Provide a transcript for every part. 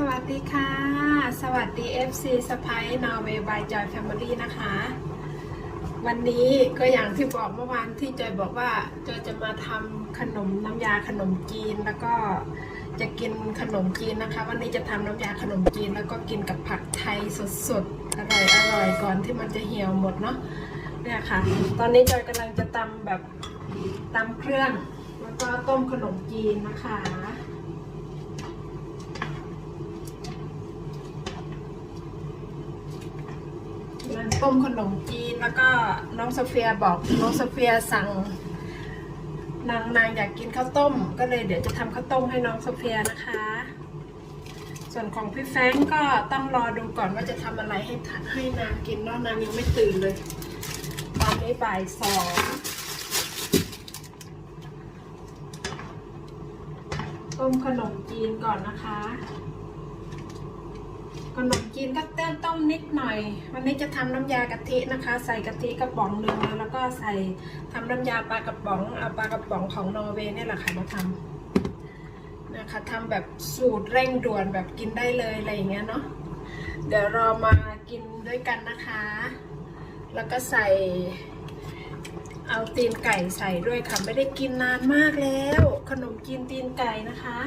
สวัสดีค่ะ สวัสดี FC สไปนอร์เวย์บายจอยแฟมิลี่นะคะ วันนี้ก็อย่างที่บอกเมื่อวานที่จอยบอกว่าจอยจะมาทำขนมน้ำยาขนมจีนแล้วก็จะกินขนมจีนนะคะ วันนี้จะทำน้ำยาขนมจีนแล้วก็กินกับผักไทยสดๆอร่อยอร่อยก่อนที่มันจะเหี่ยวหมดเนาะเนี่ยค่ะ ตอนนี้จอยกำลังจะตำแบบตำเครื่องแล้วก็ต้มขนมจีนนะคะ ร้าน ต้มขนมจีนแล้วก็น้องโซเฟียบอกน้องโซเฟียสั่งนางนางอยากกินข้าวต้ม ก็เลยเดี๋ยวจะทำข้าวต้มให้น้องโซเฟียนะคะ ส่วนของพี่แฟงก็ต้องรอดูก่อนว่าจะทำอะไรให้ให้นางกินเนาะนางยังไม่ตื่นเลย ตอนนี้บ่ายสองต้มขนมจีนก่อนนะคะ ขนมจีนก็เต้มต้มนิดหน่อย วันนี้จะทำน้ำยากะทินะคะ ใส่กะทิกระป๋องหนึ่งแล้วก็ใส่ทำน้ำยาปลากระป๋องเอาปลากระป๋องของนอร์เวย์นี่แหละค่ะมาทำนะคะทำแบบสูตรเร่งด่วนแบบกินได้เลยอะไรอย่างเงี้ยเนาะเดี๋ยวเรามากินด้วยกันนะคะ แล้วก็ใส่เอาตีนไก่ใส่ด้วยค่ะ ไม่ได้กินนานมากแล้ว ขนมจีนตีนไก่นะคะ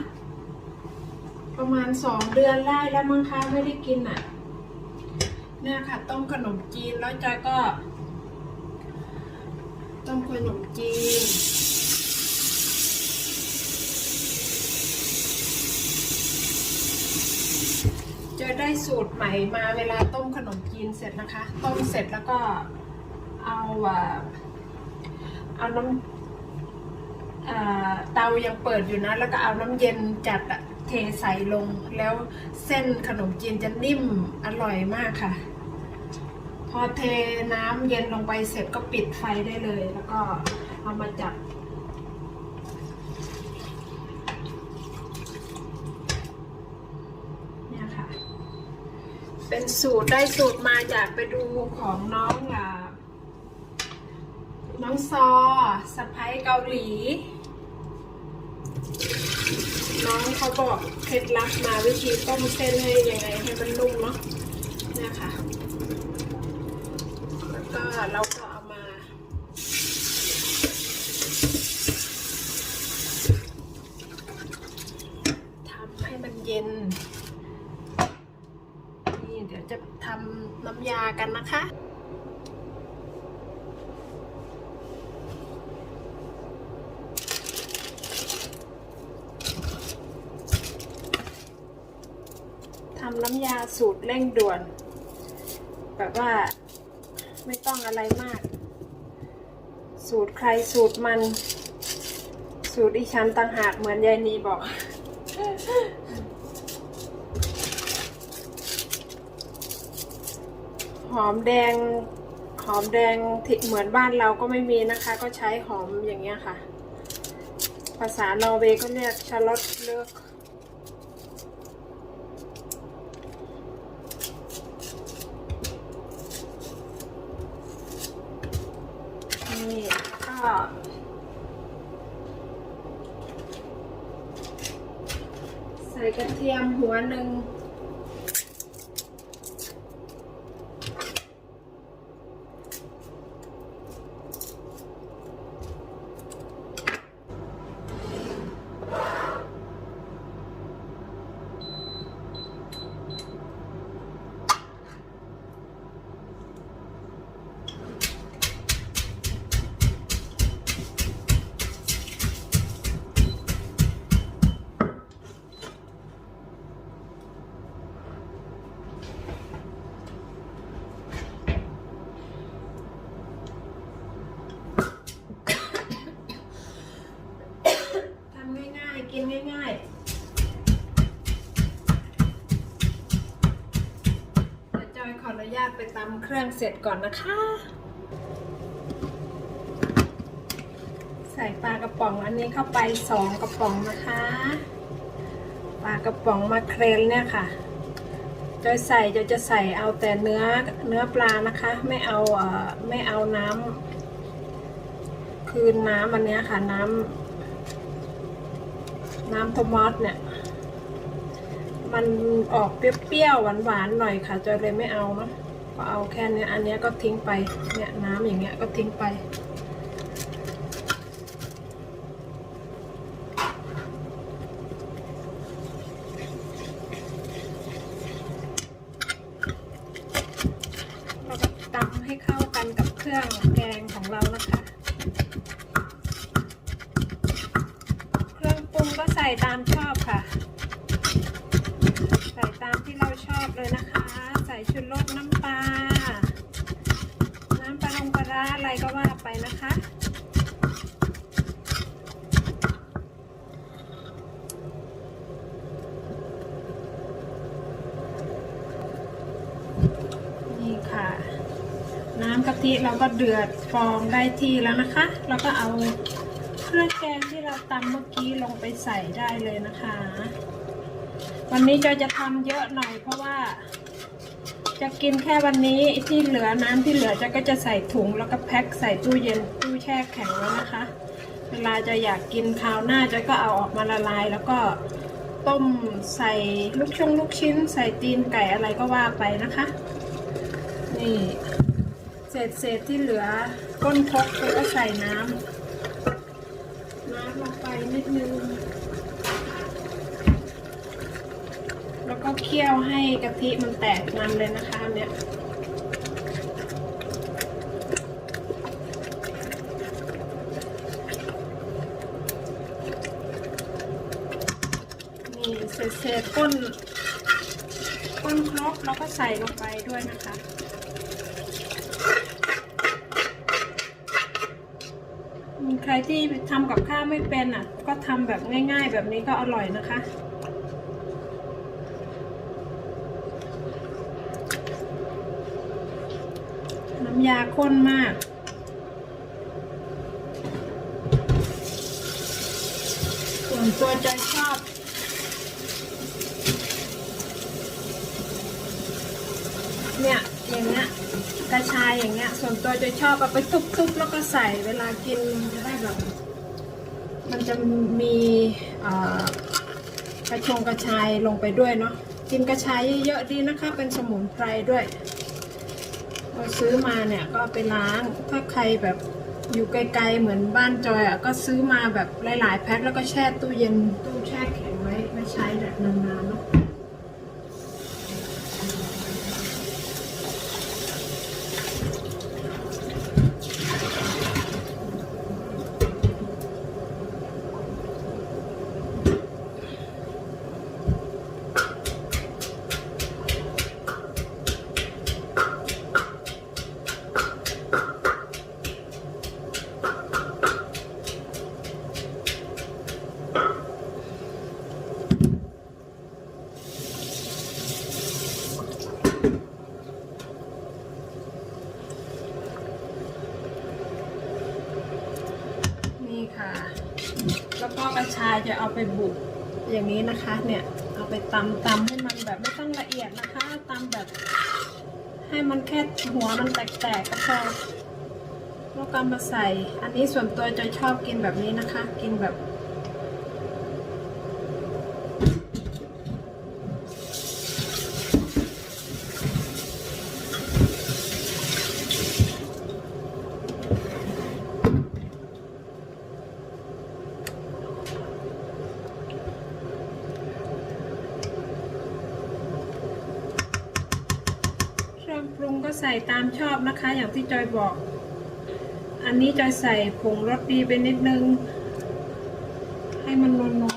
ประมาณสองเดือนได้แล้วมั้งคะไม่ได้กินอะ เนี่ยค่ะ ต้มขนมจีนแล้วจอยก็ต้มขนมจีนจะได้สูตรใหม่มาเวลาต้มขนมจีนเสร็จนะคะ ต้มเสร็จแล้วก็เอาอะเอาน้ำเตายังเปิดอยู่นะ แล้วก็เอาน้ำเย็นจัดอะ เทใส่ลงแล้วเส้นขนมจีนจะนิ่มอร่อยมากค่ะ พอเทน้ำเย็นลงไปเสร็จก็ปิดไฟได้เลย แล้วก็เอามาจับเนี่ยค่ะ เป็นสูตรได้สูตรมาจากไปดูของน้องอะน้องซอสะพ้เกาหลี น้องเขาบอกเคล็ดลับมาวิธีต้มเส้นให้ยังไงให้มันนุ่มเนาะเนี่ยค่ะ แล้วก็เราก็เอามา ทำให้มันเย็น นี่เดี๋ยวจะทำน้ำยากันนะคะ ทำน้ำยาสูตรเร่งด่วน แบบว่าไม่ต้องอะไรมาก สูตรใครสูตรมัน สูตรอีฉันต่างหากเหมือนยายนีบอก หอมแดง หอมแดงที่เหมือนบ้านเราก็ไม่มีนะคะ ก็ใช้หอมอย่างเงี้ยค่ะ ภาษา นอร์เวย์ก็เรียกชาร์ลอตเลือก นี่ก็ใส่กระเทียมหัวหนึ่งทำง่ายๆ กินง่ายๆเดี๋ยวจอยขออนุญาตไปตำเค รื่องเสร็จก่อนนะคะ ใส่ปลากระป๋องอันนี้เข้าไปสองกระป๋องนะคะ ปลากระป๋องมาเครนเนี่ยค่ะจอยใส่จอยจะใส่เอาแต่เนื้อเนื้อปลานะคะ ไม่เอาเอ่อไม่เอาน้ำคืนน้ำอันเนี้ยค่ะน้ำน้ำโทมัสเนี่ยมันออกเปรี้ยวๆหวานๆหน่อยค่ะจอยเลยไม่เอาเนาะ ก็เอาแค่เนี้ยอันนี้ก็ทิ้งไป เนี่ยน้ำอย่างเงี้ยก็ทิ้งไป เราก็ตำให้เข้ากันกับเครื่องแกงของเรานะคะ เครื่องปรุงก็ใส่ตามชอบค่ะ ใส่ตามที่เราชอบเลยนะคะ ชุดรสน้ำปลา น้ำปลาลงปลาอะไรก็ว่าไปนะคะ นี่ค่ะ น้ำกะทิเราก็เดือดฟองได้ที่แล้วนะคะ เราก็เอาเครื่องแกงที่เราตำเมื่อกี้ลงไปใส่ได้เลยนะคะวันนี้จอยจะทำเยอะหน่อยเพราะว่า จะกินแค่วันนี้ที่เหลือน้ำที่เหลือจะก็จะใส่ถุงแล้วก็แพ็คใส่ตู้เย็นตู้แช่แข็งไว้วนะคะ เวลาจะอยากกินคราวหน้าจะก็เอาออกมาละลาย แล้วก็ต้มใส่ลูกชงลูกชิ้น ใส่ตีนไก่อะไรก็ว่าไปนะคะ นี่เศษเศษที่เหลือก้นครกเราก็ใส่น้ำน้ำลงไปนิดนึง แล้ว ก็เคี่ยวให้กะทิมันแตกมันเลยนะคะเนี่ยนี่เศษเศษก้นก้นครกเราก็ใส่ลงไปด้วยนะคะใครที่ทำกับข้าวไม่เป็นอะ ก็ทำแบบง่าย ๆ แบบนี้ก็อร่อยนะคะำยาข้นมากส่วนตัวใจชอบเนี่ยอย่างเงี้ยกระชายอย่างเงี้ย ส่วนตัวจะชอบเอาไปทุบๆแล้วก็ใส่เวลากินจะได้แบบ มันจะมีกระชงกระชายลงไปด้วยเนาะกินกระชายเยอะๆดีนะคะ เป็นสมุนไพรด้วย เราซื้อมาเนี่ยก็ไปล้าง ถ้าใครแบบอยู่ไกลๆเหมือนบ้านจอยอะก็ซื้อมาแบบหลายๆแพ็คแล้วก็แช่ตู้เย็นตู้แช่แข็งไว้ไว้ใช้แบบนานๆเนาะ นี่ค่ะ แล้วก็กระช อาไปบุกอย่างนี้นะคะ เนี่ยเอาไปตำตำให้มันแบบไม่ต้องละเอียดนะคะตำแบบ ให้มันแค่หัวมันแตกๆก็พอแล้วก็มาใส่ อันนี้ส่วนตัวจะชอบกินแบบนี้นะคะ กินแบบ เครื่องปรุงก็ใส่ตามชอบนะคะ อย่าง ที่จอยบอก อันนี้จอยใส่ผงรสดีไปนิดนึง ให้มันนัวนัว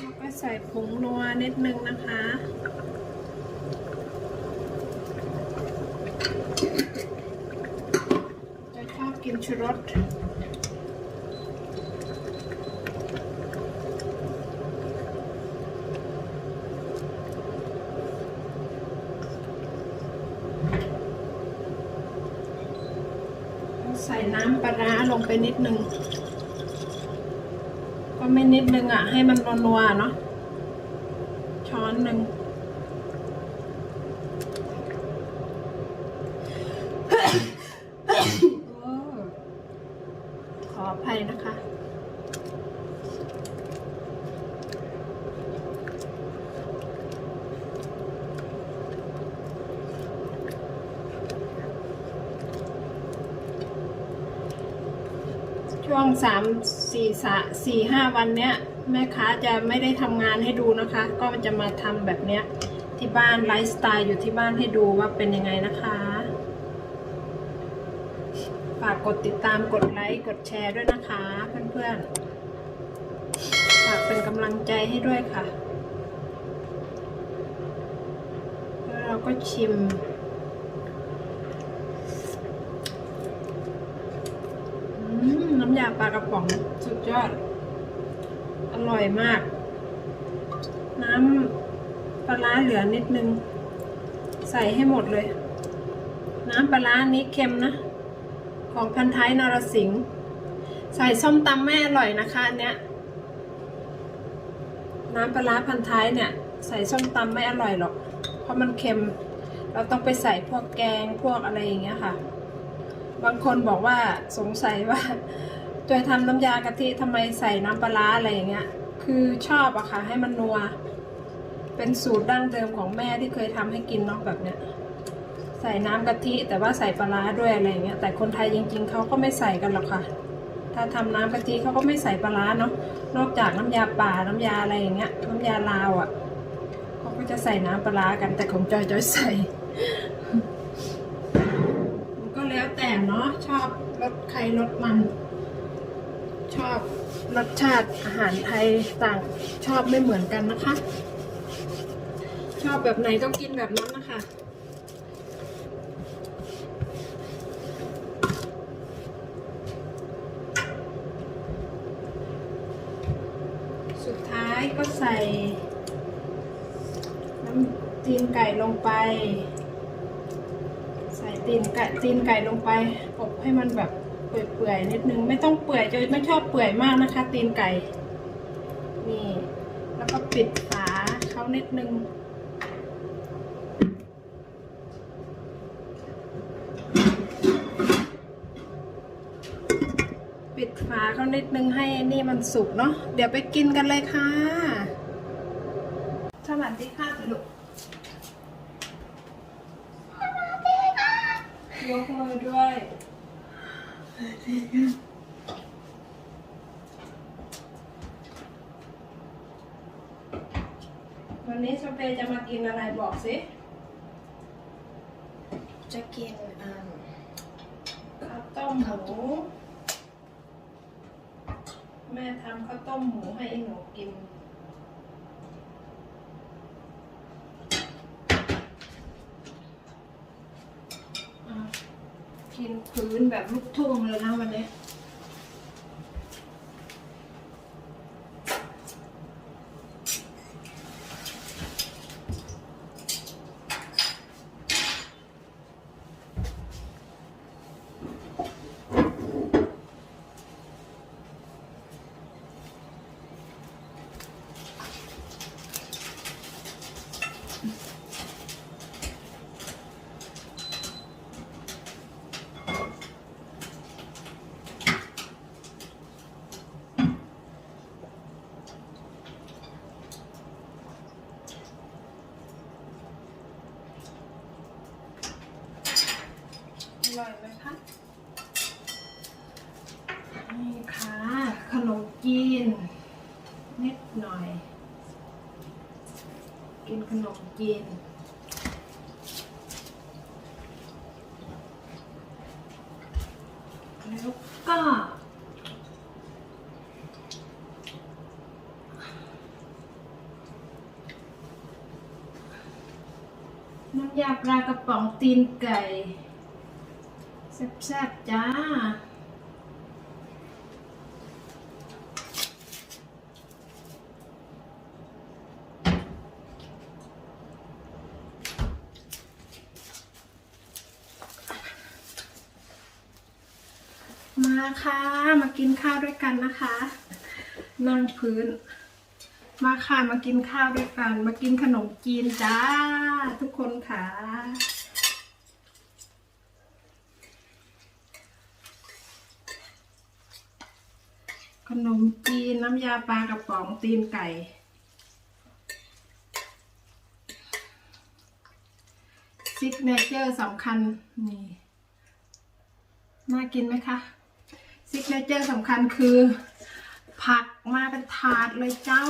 แล้วก็ใส่ผงนัวนิดนึงนะคะจอยชอบกินชูรส ใส่น้ำปลาร้าลงไปนิดนึง ก็ไม่นิดนึงอะ ให้มันนัวๆเนาะช้อนหนึ่ง โอ้ขออภัยนะคะ ช่วงสามสี่สาสี่ห้าวันเนี้ย แม่ค้าจะไม่ได้ทำงานให้ดูนะคะ ก็จะมาทำแบบเนี้ย ที่บ้านไลฟ์สไตล์อยู่ที่บ้านให้ดูว่าเป็นยังไงนะคะ ฝากกดติดตามกดไลค์กดแชร์ด้วยนะคะเพื่อนๆฝากเป็นกำลังใจให้ด้วยค่ะ แล้วเราก็ชิม อืม น้ำยาปลากระป๋องสุดยอด อร่อยมาก น้ำปลาร้าเหลือนิดนึง ใส่ให้หมดเลย น้ำปลาร้านี้เค็มนะ ของพันท้ายนรสิงห์ใส่ส้มตำแม่อร่อยนะคะอันเนี้ย น้ำปลาร้าพันท้ายเนี่ย ใส่ส้มตำไม่อร่อยหรอก เพราะมันเค็ม เราต้องไปใส่พวกแกงพวกอะไรอย่างเงี้ยค่ะ บางคนบอกว่าสงสัยว่าตัวทำน้ำยากะทิทำไมใส่น้ำปลาอะไรอย่างเงี้ย คือชอบอะค่ะ ให้มันนัว เป็นสูตรดั้งเดิมของแม่ที่เคยทำให้กินเนาะแบบเนี้ย ใส่น้ำกะทิแต่ว่าใส่ปลาด้วยอะไรอย่างเงี้ย แต่คนไทยจริง ๆเขาก็ไม่ใส่กันหรอกค่ะ ถ้าทำน้ำกะทิเขาก็ไม่ใส่ปลาเนาะ นอกจากน้ำยาป่าน้ำยาอะไรอย่างเงี้ย น้ำยาลาวอะเขาก็จะใส่น้ำปลากันแต่ของจอยจอยใส่ แล้วแต่เนาะชอบรสใครรสมัน ชอบรสชาติอาหารไทยต่างชอบไม่เหมือนกันนะคะ ชอบแบบไหนก็กินแบบนั้นนะคะสุดท้ายก็ใส่น้ำตีนไก่ลงไป ตีนไก่ตีนไก่ลงไปอบให้มันแบบเปื่อยๆนิดนึง ไม่ต้องเปื่อยจนไม่ชอบเปื่อยมากนะคะ ตีนไก่ นี่ แล้วก็ปิดฝาเขานิดนึงปิดฝาเขานิดนึงให้นี่มันสุกเนาะเดี๋ยวไปกินกันเลยค่ะ สวัสดีค่ะลูก ยกมือด้วยวันนี้สเปรย์จะมากินอะไรบอกสิ จะกินอืมข้าวต้มหมูแม่ทำข้าวต้มหมูให้ไอ้หนูกิน อะินพื้นแบบลูกทุ่งเลยนะวันนี้ อร่อยไหมคะ นี่ค่ะ ขนมจีน นิดหน่อย กินขนมจีน แล้วก็ น้ำยาปลากระป๋องตีนไก่แซ่บๆจ้า มา ค่ะ มากินข้าวด้วยกันนะคะ นั่งพื้น มาค่ะมากินข้าวด้วยกัน มากินขนมจีนจ้า ทุกคนค่ะขนมจีนน้ำยาปลากระป๋องตีนไก่ ซิกเนเจอร์สำคัญนี่ น่ากินไหมคะ ซิกเนเจอร์สำคัญคือ ผักมาเป็นถาดเลยเจ้า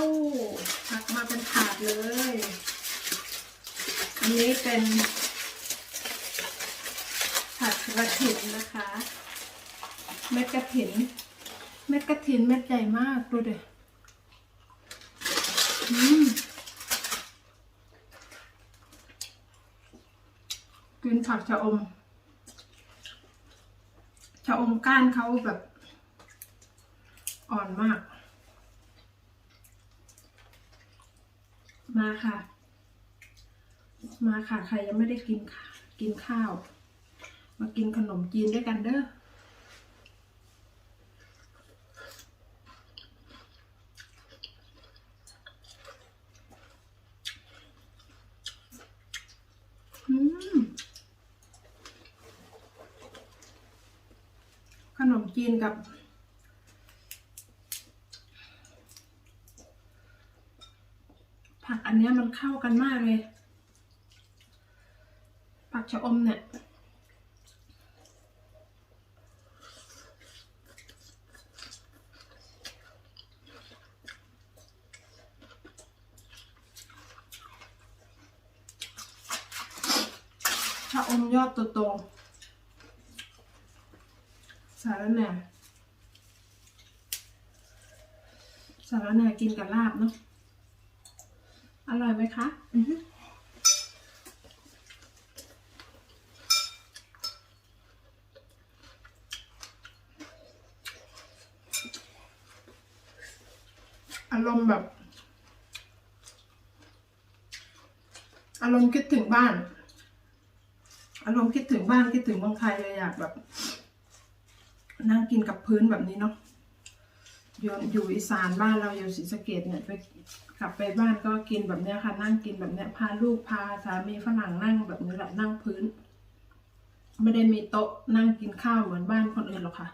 ผักมาเป็นถาดเลย อันนี้เป็น ผักกระถิ่นนะคะ เม็ดกระถิ่น เม็ดกระถิ่นเม็ดใหญ่มากดูดิอืมกินผักชะอมชะอมก้านเขาแบบ อ่อนมาก มาค่ะ มาค่ะ ใครยังไม่ได้กินค่ะกินข้าว มากินขนมจีนด้วยกันเด้อขนมจีนกับ ผัก อันเนี้ยมันเข้ากันมากเลย ผักชะอมเนี่ยชะอมยอดโตๆสารแหน่สารแหน่กินกับลาบเนาะ อร่อยไหมคะอารมณ์แบบ อารมณ์คิดถึงบ้าน อารมณ์คิดถึงบ้านคิดถึงเมืองไทยเลยอยากแบบ นั่งกินกับพื้นแบบนี้เนาะอยู่อยู่อีสานบ้านเราอยู่ศรีสะเกดเนี่ยไป กลับไปบ้านก็กินแบบเนี้ยค่ะ นั่งกินแบบเนี้ยพาลูกพาสามีฝรั่งนั่งแบบนี้แหละนั่งพื้น ไม่ได้มีโต๊ะนั่งกินข้าวเหมือนบ้านคนอื่นหรอกค่ะ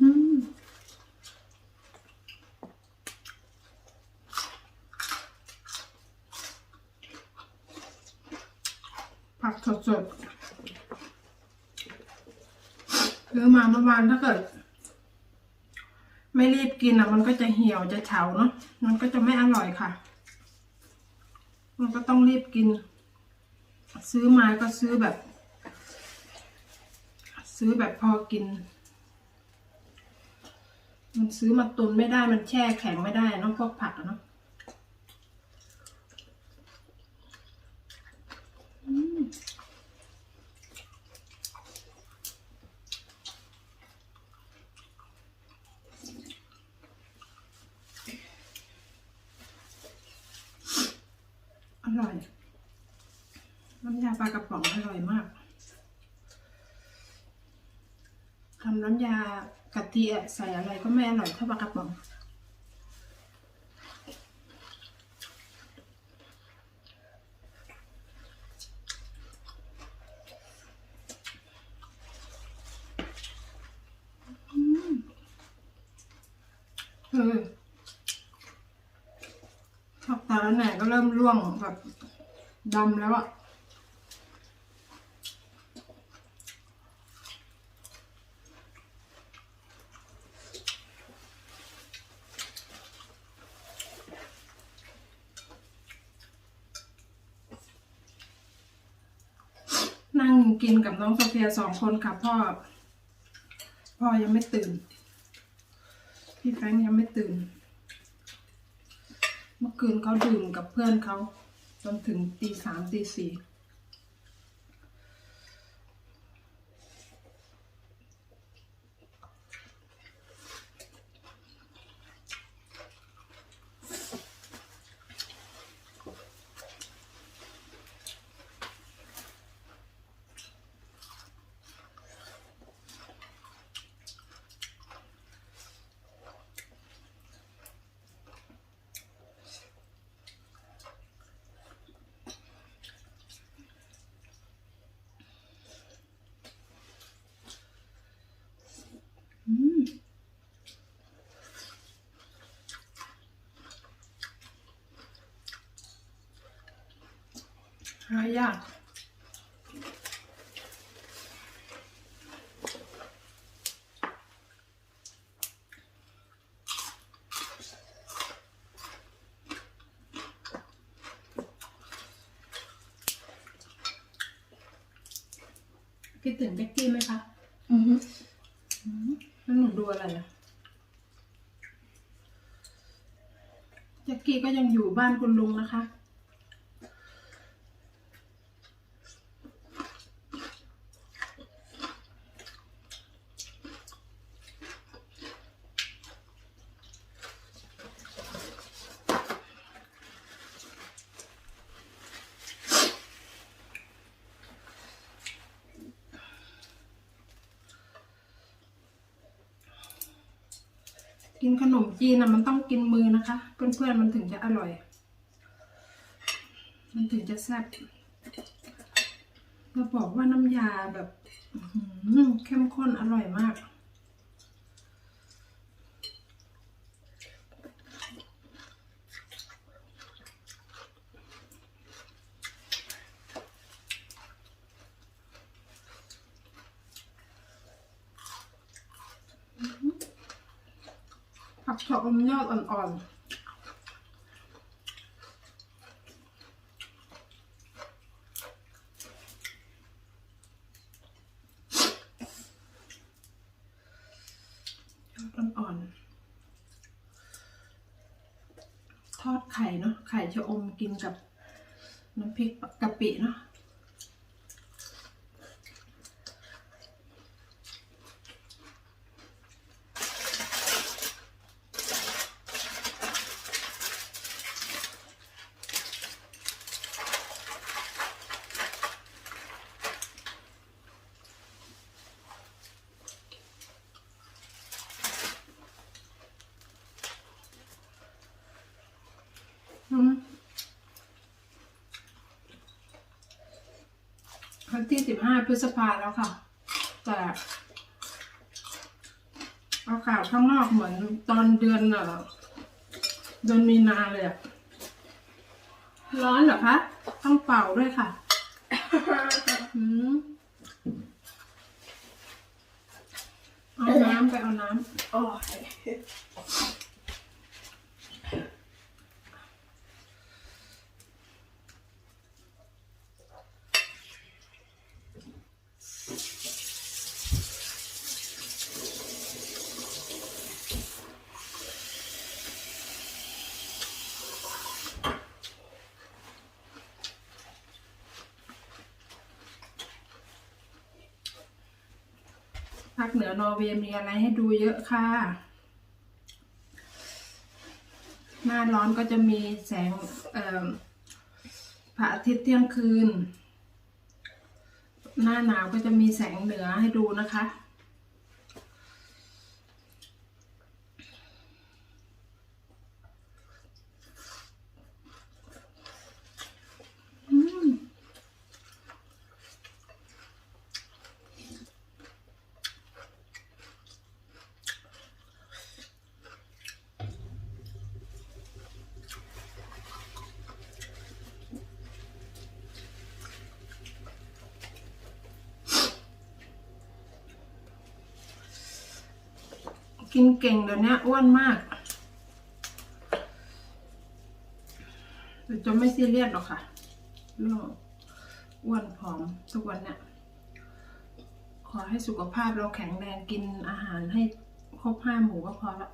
อืม ผักสดๆซื้อมาเมื่อ วานถ้าเกิด ไม่รีบกินอะ มันก็จะเหี่ยวจะเฉาเนาะมันก็จะไม่อร่อยค่ะ มันก็ต้องรีบกิน ซื้อมาก็ซื้อแบบ ซื้อแบบพอกิน มันซื้อมาตุนไม่ได้มันแช่แข็งไม่ได้เนอะพวกผักเนาะอืม อร่อยน้ำยาปลากระป๋องอร่อยมากทำน้ำยากะทิใส่อะไรก็ไม่อร่อยเท่าปลากระป๋องอืมเออชอาแล้วแหน่ก็เริ่มร่วงแบบดำแล้วอะนั่งกินกับน้องโซเฟียสองคนค่ะพ่อ พ่อยังไม่ตื่น พี่แฟงยังไม่ตื่น เมื่อคืนเขาดื่มกับเพื่อนเขาจนถึงตีสามตีสี่ หายากคิดถึงเบ็กกี้ไหมคะ อือฮึแล้วหนูดูอะไรอะแจ็กกี้ก็ยังอยู่บ้านคุณลุงนะคะ กิ นมจีนนะมันต้องกินมือนะคะ เพื่อนๆมันถึงจะอร่อย มันถึงจะแซ่บเราบอกว่าน้ำยาแบบเข้มข้นอร่อยมาก ชะอมยอดอ่อนๆยอดอ่อนๆทอดไข่เนาะไข่ชะอมกินกับน้ำพริกกะปิเนาะ พฤษภาแล้วค่ะ แต่อากาศข้างนอกเหมือนตอนเดือนเดือนมีนาเลยอะร้อนเหรอคะ ต้องเป่าด้วยค่ะอืมเอาน้ำไปเอาน้ำโอ้ย นอร์เวย์มีอะไรให้ดูเยอะค่ะ หน้าร้อนก็จะมีแสงพระอาทิตย์เที่ยงคืน หน้าหนาวก็จะมีแสงเหนือให้ดูนะคะ อืม กินเก่งเดี๋ยวนี้อ้วนมากแต่จะไม่ซีเรียสหรอกค่ะเรื่องอ้วนผอมทุกวันเนี่ยขอให้สุขภาพเราแข็งแรงกินอาหารให้ครบห้าหมู่ก็พอละ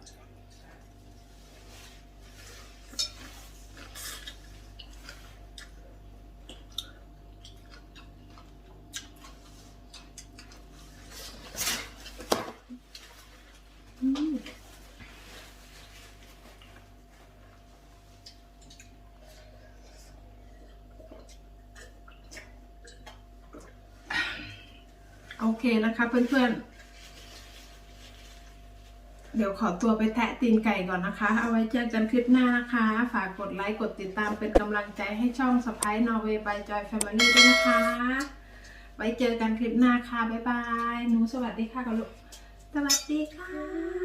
โอเค นะคะเพื่อนๆ เดี๋ยวขอตัวไปแทะตีนไก่ก่อนนะคะ เอาไว้เจอกันคลิปหน้านะคะ ฝากกดไลค์กดติดตามเป็นกำลังใจให้ช่องสไปนอร์เวย์บายจอยแฟมิลี่ด้วยนะคะ ไว้เจอกันคลิปหน้าค่ะ บ๊ายบาย หนูสวัสดีค่ะกับลูก สวัสดีค่ะ